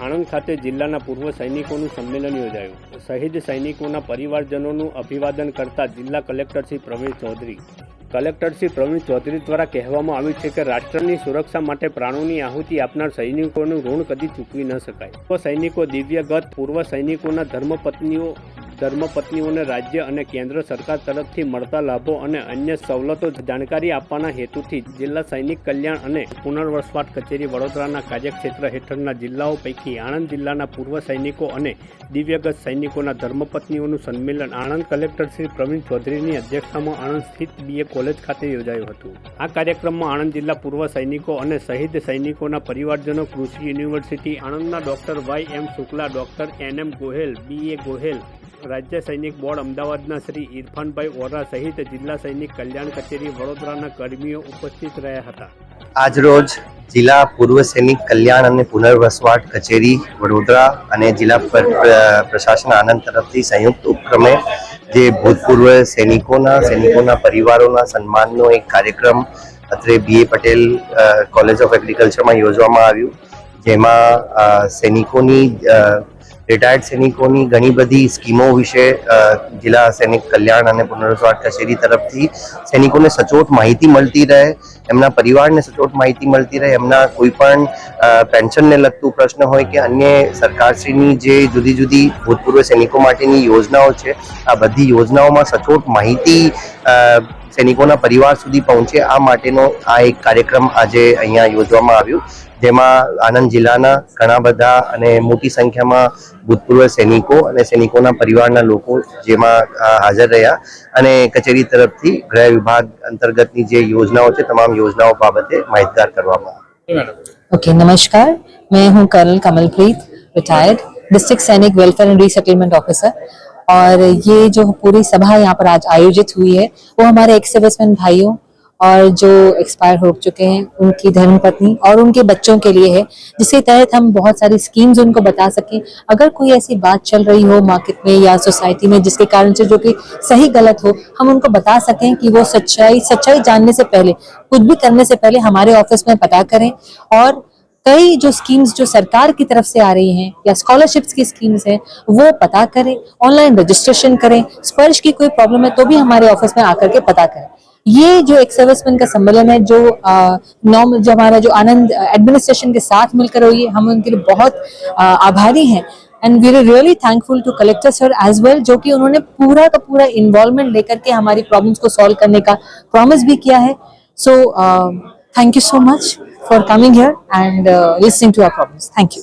આણંદ ખાતે જિલ્લાના પૂર્વ સૈનિકોનું સંમેલન યોજાયું. શહીદ સૈનિકોના પરિવારજનોનું અભિવાદન કરતા જિલ્લા કલેક્ટર શ્રી પ્રવીણ ચૌધરી. કલેક્ટર શ્રી પ્રવીણ ચૌધરી દ્વારા કહેવામાં આવ્યું છે કે રાષ્ટ્રની સુરક્ષા માટે પ્રાણોની આહુતિ આપનાર સૈનિકોનું ઋણ કદી ચૂકવી ન શકાય. સૈનિકો દિવ્યગત, પૂર્વ સૈનિકોના ધર્મપત્નીઓ ધર્મપત્નીઓને રાજ્ય અને કેન્દ્ર સરકાર તરફથી મળતા લાભો અને અન્ય સવલતો જાણકારી આપવાના હેતુથી જિલ્લા સૈનિક કલ્યાણ અને પુનર્વસવાટ કચેરી વડોદરાના કાર્યક્ષેત્ર હેઠળના જિલ્લાઓ પૈકી આણંદ જિલ્લાના પૂર્વ સૈનિકો અને દિવ્યગત સૈનિકોના ધર્મપત્નીઓનું સંમેલન આણંદ કલેક્ટર શ્રી પ્રવીણ ચૌધરીની અધ્યક્ષતામાં આણંદ સ્થિત બીએ કોલેજ ખાતે યોજાયું હતું. આ કાર્યક્રમમાં આણંદ જિલ્લા પૂર્વ સૈનિકો અને શહીદ સૈનિકોના પરિવારજનો, કૃષિ university આણંદના doctor Y M Shukla, doctor N M Gohel, B A Gohel રાજ્ય સૈનિક બોર્ડ અમદાવાદના શ્રી ઇરફાનભાઈ ઓરા સહિત જિલ્લા સૈનિક કલ્યાણ કચેરી વડોદરાના કર્મીઓ ઉપસ્થિત રહ્યા હતા. આજરોજ જિલ્લા પૂર્વ સૈનિક કલ્યાણ અને પુનર્વસવાટ કચેરી વડોદરા અને જિલ્લા પ્ર- પ્ર- પ્રશાસન આનંદ તરફથી સંયુક્ત ઉપક્રમે જે ભૂતપૂર્વ સૈનિકોના સૈનિકોના પરિવારોના સન્માનનો એક કાર્યક્રમ અત્રે B. A. Patel college of એગ્રીકલ્ચરમાં યોજવામાં આવ્યું, જેમાં સૈનિકોની રિટાયર્ડ સૈનિકોની ઘણી બધી સ્કીમો વિશે જિલ્લા સૈનિક કલ્યાણ અને પુનર્વસવાટ કચેરી તરફથી સૈનિકોને સચોટ માહિતી મળતી રહે, એમના પરિવારને સચોટ માહિતી મળતી રહે, એમના કોઈ પણ પેન્શનને લગતું પ્રશ્ન હોય કે અન્ય સરકારશ્રીની જે જુદી જુદી ભૂતપૂર્વ સૈનિકો માટેની યોજનાઓ છે, આ બધી યોજનાઓમાં સચોટ માહિતી સૈનિકોના પરિવાર સુધી પહોંચે, આ માટેનો આ એક કાર્યક્રમ આજે અહીંયા યોજવામાં આવ્યું, જેમાં આણંદ જિલ્લાના ઘણા બધા અને મોટી સંખ્યામાં ભૂતપૂર્વ સૈનિકો અને સૈનિકોના પરિવારના લોકો જેમાં અ, હાજર રહ્યા અને કચેરી તરફથી ગૃહ વિભાગ અંતર્ગતની જે યોજનાઓ છે તમામ યોજનાઓ બાબતે માહિતગાર કરવામાં આવ્યા ओके नमस्कार मैं हूं कर्नल कमलप्रीत रिटायर्ड डिस्ट्रिक्ट सैनिक वेलफेयर एंड रीसेटलमेंट ऑफिसर और ये जो पूरी सभा यहाँ पर आज आयोजित हुई है वो हमारे एक्स सर्विसमैन भाइयों और जो एक्सपायर हो चुके हैं, उनकी धर्मपत्नी और उनके बच्चों के लिए है, जिसके तहत हम बहुत सारी स्कीम्स उनको बता सकें। अगर कोई ऐसी बात चल रही हो मार्केट में या सोसाइटी में, जिसके कारण से जो कि सही गलत हो, हम उनको बता सकें कि वो सच्चाई सच्चाई जानने से पहले, कुछ भी करने से पहले हमारे ऑफ़िस में पता करें। और कई जो स्कीम्स जो सरकार की तरफ़ से आ रही हैं या स्कॉलरशिप्स की स्कीम्स हैं, वो पता करें ऑनलाइन रजिस्ट्रेशन करें। स्पर्श की कोई प्रॉब्लम है तो भी हमारे ऑफ़िस में आकर के पता करें। ये जो एक सर्विसमैन का सम्मेलन है, जो नॉर्म जो हमारा जो आनंद एडमिनिस्ट्रेशन के साथ मिलकर हुई हम उनके लिए बहुत आभारी हैं। And we are really thankful to collector sir as well जो कि उन्होंने पूरा का पूरा इन्वॉल्वमेंट लेकर के हमारी प्रॉब्लम्स को सॉल्व करने का प्रॉमिस भी किया है। So thank you so much for coming here and listening to our problems thank you